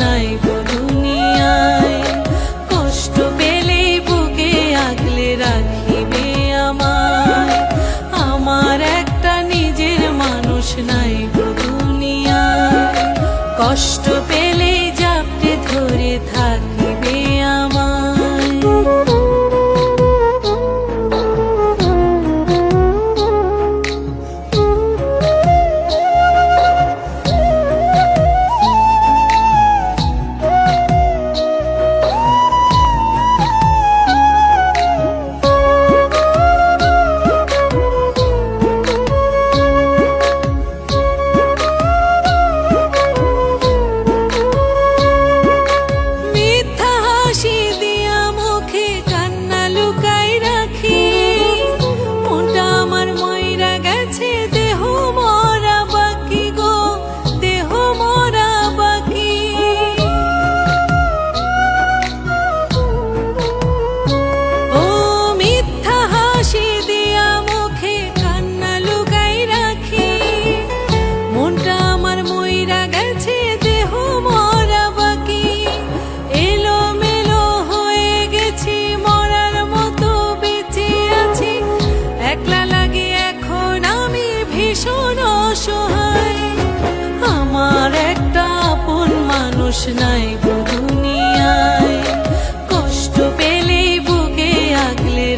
নাই গো দুনিয়ায়, কষ্ট পেলে বুকে আগলে রাখিবে আমার আমার একটা নিজের মানুষ নাই গো দুনিয়ায়, কষ্ট পেলে নাই কষ্ট পেলে আগলে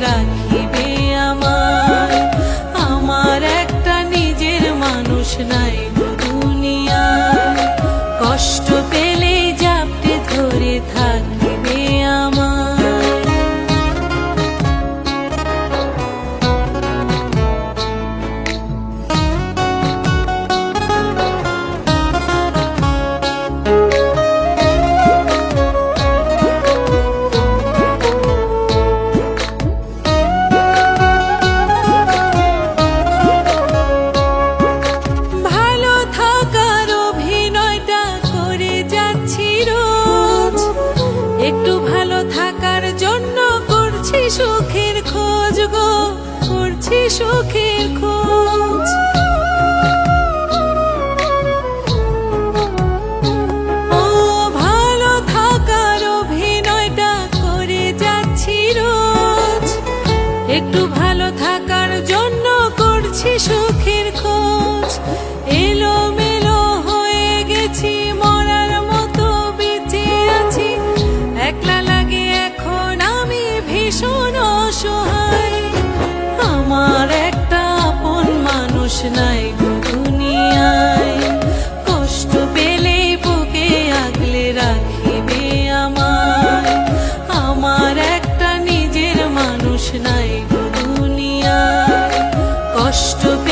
আমার একটা নিজের মানুষ নাই একটু ভালো থাকার জন্য করছি সুখের খোঁজ গো, করছি সুখের খোঁজ। ও ভালো থাকার অভিনয়টা করে যাচ্ছি রোজ। একটু ভালো থাকার জন্য করছি সুখের খোঁজ। এলো washed up